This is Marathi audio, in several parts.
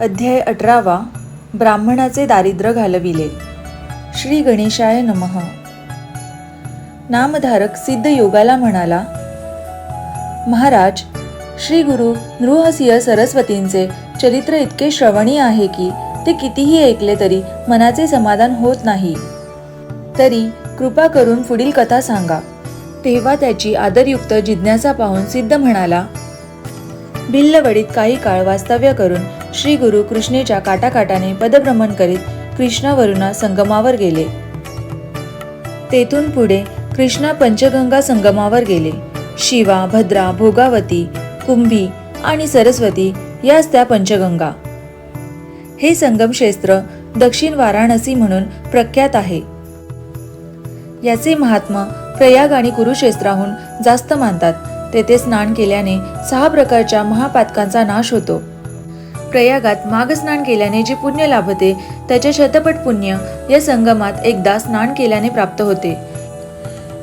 अध्याय अठरावा ब्राह्मणाचे दारिद्र्य घालविले. श्री गणेशाय नमः. नामधारक सिद्ध योगाला म्हणाला महाराज श्री गुरु नृहसिंह सरस्वतींचे चरित्र इतके श्रवणीय आहे की ते कितीही ऐकले तरी मनाचे समाधान होत नाही. तरी कृपा करून पुढील कथा सांगा. तेव्हा त्याची आदरयुक्त जिज्ञासा पाहून सिद्ध म्हणाला भिल्लवडीत काही काळ वास्तव्य करून श्री गुरु कृष्णेच्या काटाकाटाने पदभ्रमण करीत कृष्णावरुणा संगमावर गेले. तेथून पुढे कृष्णा पंचगंगा संगमावर गेले. शिवा भद्रा भोगावती कुंभी आणि सरस्वती याच त्या पंचगंगा. हे संगमक्षेत्र दक्षिण वाराणसी म्हणून प्रख्यात आहे. याचे महात्मा प्रयाग आणि कुरुक्षेत्राहून जास्त मानतात. तेथे स्नान केल्याने सहा प्रकारच्या महापातकांचा नाश होतो. प्रयागात माघ स्नान केल्याने जे पुण्य लाभते त्याचे शतपट पुण्य या संगमात एकदा स्नान केल्याने प्राप्त होते.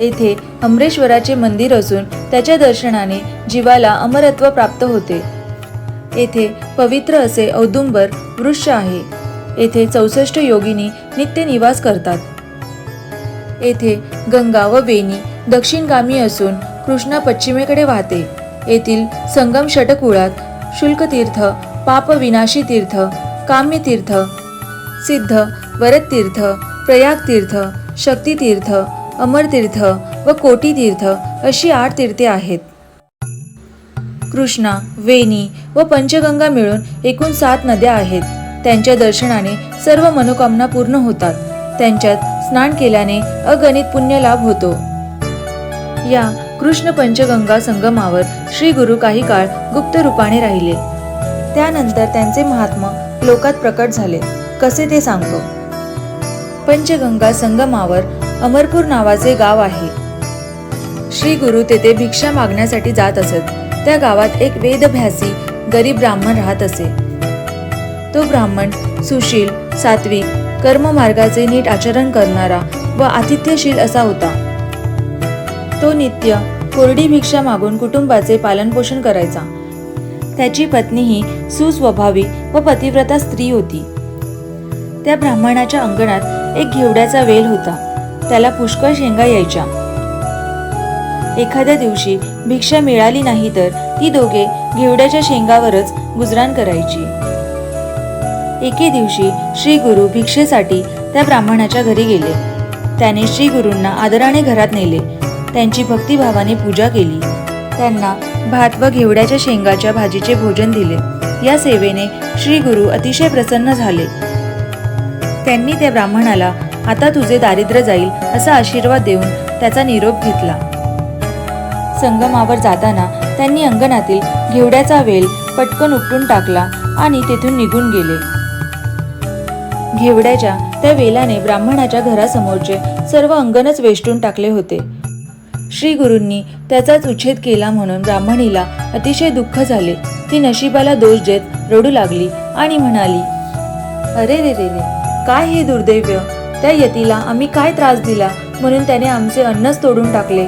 येथे अमरेश्वराचे मंदिर असून त्याच्या दर्शनाने जीवाला अमरत्व प्राप्त होते. येथे पवित्र असे औदुंबर वृक्ष आहे. येथे चौसष्ट योगिनी नित्य निवास करतात. येथे गंगा व वेणी दक्षिणगामी असून कृष्णा पश्चिमेकडे वाहते. येथील संगम षटकुळात शुल्कतीर्थ पापविनाशी तीर्थ काम्यतीर्थ सिद्ध वरदतीर्थ प्रयागतीर्थ शक्तितीर्थ अमरतीर्थ व कोटीतीर्थ अशी आठ तीर्थे आहेत. कृष्णा वेणी व पंचगंगा मिळून एकूण सात नद्या आहेत. त्यांच्या दर्शनाने सर्व मनोकामना पूर्ण होतात. त्यांच्यात स्नान केल्याने अगणित पुण्य लाभ होतो. या कृष्ण पंचगंगा संगमावर श्री गुरु काही काळ गुप्त रूपाने राहिले. त्यानंतर त्यांचे महात्मा लोकात प्रकट झाले. कसे ते सांगतो? पंचगंगा संगमावर अमरपूर नावाचे गाव आहे. श्री गुरु तेथे भिक्षा मागण्यासाठी जात असत. त्या गावात एक वेदभ्यासी गरीब ब्राह्मण राहत असे. तो ब्राह्मण सुशील सात्विक कर्ममार्गाचे नीट आचरण करणारा व आतिथ्यशील असा होता. तो नित्य कोरडी भिक्षा मागून कुटुंबाचे पालनपोषण करायचा. त्याची पत्नी ही सुस्वभावी व पतिव्रता स्त्री होती. त्या ब्राह्मणाच्या अंगणात एक घेवड्याचा वेल होता. त्याला पुष्कळ शेंगा यायच्या. एखाद्या दिवशी भिक्षा मिळाली नाही तर ती दोघे घेवड्याच्या शेंगावरच गुजराण करायची. एके दिवशी श्री गुरु भिक्षेसाठी त्या ब्राह्मणाच्या घरी गेले. त्याने श्री गुरूंना आदराने घरात नेले. त्यांची भक्तिभावाने पूजा केली. त्यांना भात व घेवड्याच्या शेंगाच्या भाजीचे भोजन दिले. या सेवेने श्री गुरु अतिशय प्रसन्न झाले. त्यांनी त्या ब्राह्मणाला आता तुझे दारिद्र्य जाईल असा आशीर्वाद देऊन त्याचा निरोप घेतला. संगमावर जाताना त्यांनी अंगणातील घेवड्याचा वेल पटकन उपटून टाकला आणि तेथून निघून गेले. घेवड्याच्या त्या वेलाने ब्राह्मणाच्या घरासमोरचे सर्व अंगणच वेष्टून टाकले होते. श्री गुरूंनी त्याचाच उच्छेद केला म्हणून ब्राह्मणीला अतिशय दुःख झाले. ती नशिबाला दोष देत रडू लागली आणि म्हणाली अरे रे रे रे काय हे दुर्दैव्य? त्या यतीला आम्ही काय त्रास दिला म्हणून त्याने आमचे अन्नच तोडून टाकले?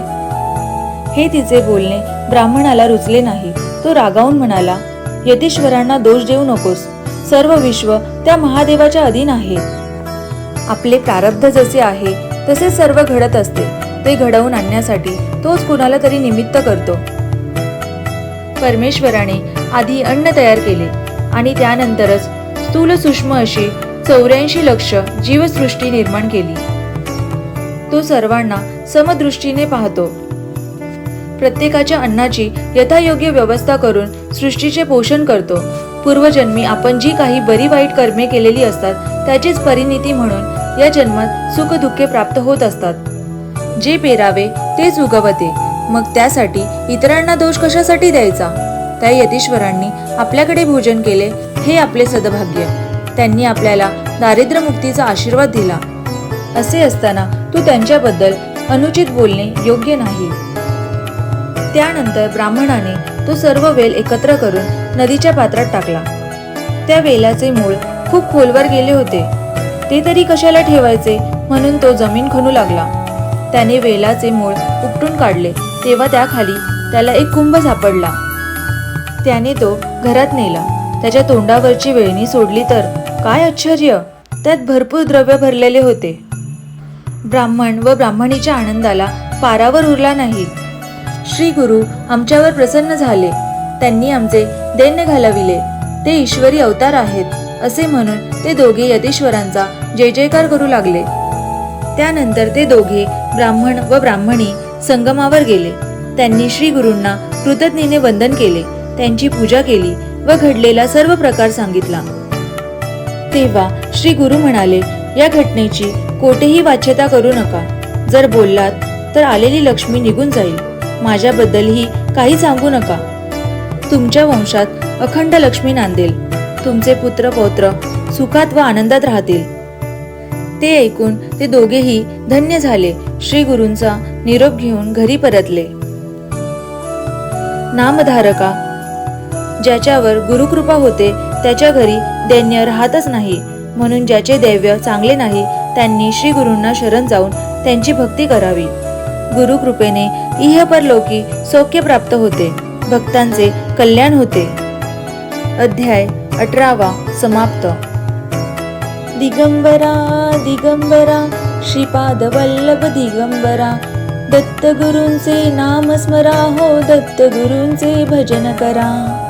हे तिचे बोलणे ब्राह्मणाला रुचले नाही. तो रागावून म्हणाला यतीश्वरांना दोष देऊ नकोस. सर्व विश्व त्या महादेवाच्या अधीन आहे. आपले प्रारब्ध जसे आहे तसे सर्व घडत असते. ते घडवून आणण्यासाठी तोच कुणाला तरी निमित्त करतो. परमेश्वराने आधी अन्न तयार केले आणि त्यानंतरच स्थूल सूक्ष्म अशी चौऱ्याऐंशी लक्ष जीवसृष्टी निर्माण केली. तो सर्वांना समदृष्टीने पाहतो. प्रत्येकाच्या अन्नाची यथायोग्य व्यवस्था करून सृष्टीचे पोषण करतो. पूर्वजन्मी आपण जी काही बरी वाईट कर्मे केलेली असतात त्याचीच परिणिती म्हणून या जन्मात सुखदुःखे प्राप्त होत असतात. जे पेरावे तेच उगवते. मग त्यासाठी इतरांना दोष कशासाठी द्यायचा? त्या यतीश्वरांनी आपल्याकडे भोजन केले हे आपले सदभाग्य. त्यांनी आपल्याला दारिद्र्यमुक्तीचा आशीर्वाद दिला. असे असताना तू त्यांच्याबद्दल अनुचित बोलणे योग्य नाही. त्यानंतर ब्राह्मणाने तो सर्व वेल एकत्र करून नदीच्या पात्रात टाकला. त्या वेलाचे मूळ खूप खोलवर गेले होते. ते तरी कशाला ठेवायचे? म्हणून तो जमीन खणू लागला. त्याने वेलाचे मूळ उपटून काढले. तेव्हा त्याखाली त्याला एक कुंभ सापडला. त्याने तो घरात नेला. त्याच्या तोंडावरची वेळणी सोडली तर काय आश्चर्य! त्यात भरपूर द्रव्य भरलेले होते. ब्राह्मण व ब्राह्मणीच्या आनंदाला पारावर उरला नाही. श्री गुरु आमच्यावर प्रसन्न झाले. त्यांनी आमचे दैन्य घालविले. ते ईश्वरी अवतार आहेत असे म्हणून ते दोघे यतीश्वरांचा जय जयकार करू लागले. त्यानंतर ते दोघे ब्राह्मण व ब्राह्मणी संगमावर गेले. त्यांनी श्री गुरूंना कृतज्ञेने वंदन केले. त्यांची पूजा केली व घडलेला सर्व प्रकार सांगितला. तेव्हा श्री गुरु म्हणाले या घटनेची कोठेही वाच्यता करू नका. जर बोललात तर आलेली लक्ष्मी निघून जाईल. माझ्याबद्दलही काही सांगू नका. तुमच्या वंशात अखंड लक्ष्मी नांदेल. तुमचे पुत्र पौत्र सुखात व आनंदात राहतील. ते ऐकून ते दोघेही धन्य झाले. श्री गुरूंचा निरोप घेऊन घरी परतले. नामधारका ज्याच्यावर गुरुकृपा होते त्याच्या घरी दैन्य राहतच नाही. म्हणून ज्याचे दैव्य चांगले नाही त्यांनी श्री गुरूंना शरण जाऊन त्यांची भक्ती करावी. गुरुकृपेने इहपरलोकी सौख्य प्राप्त होते. भक्तांचे कल्याण होते. अध्याय अठरावा समाप्त. दिगंबरा दिगंबरा श्रीपाद वल्लभ दिगंबरा दत्तगुरूंचे नाम स्मरा हो दत्तगुरूंचे भजन करा.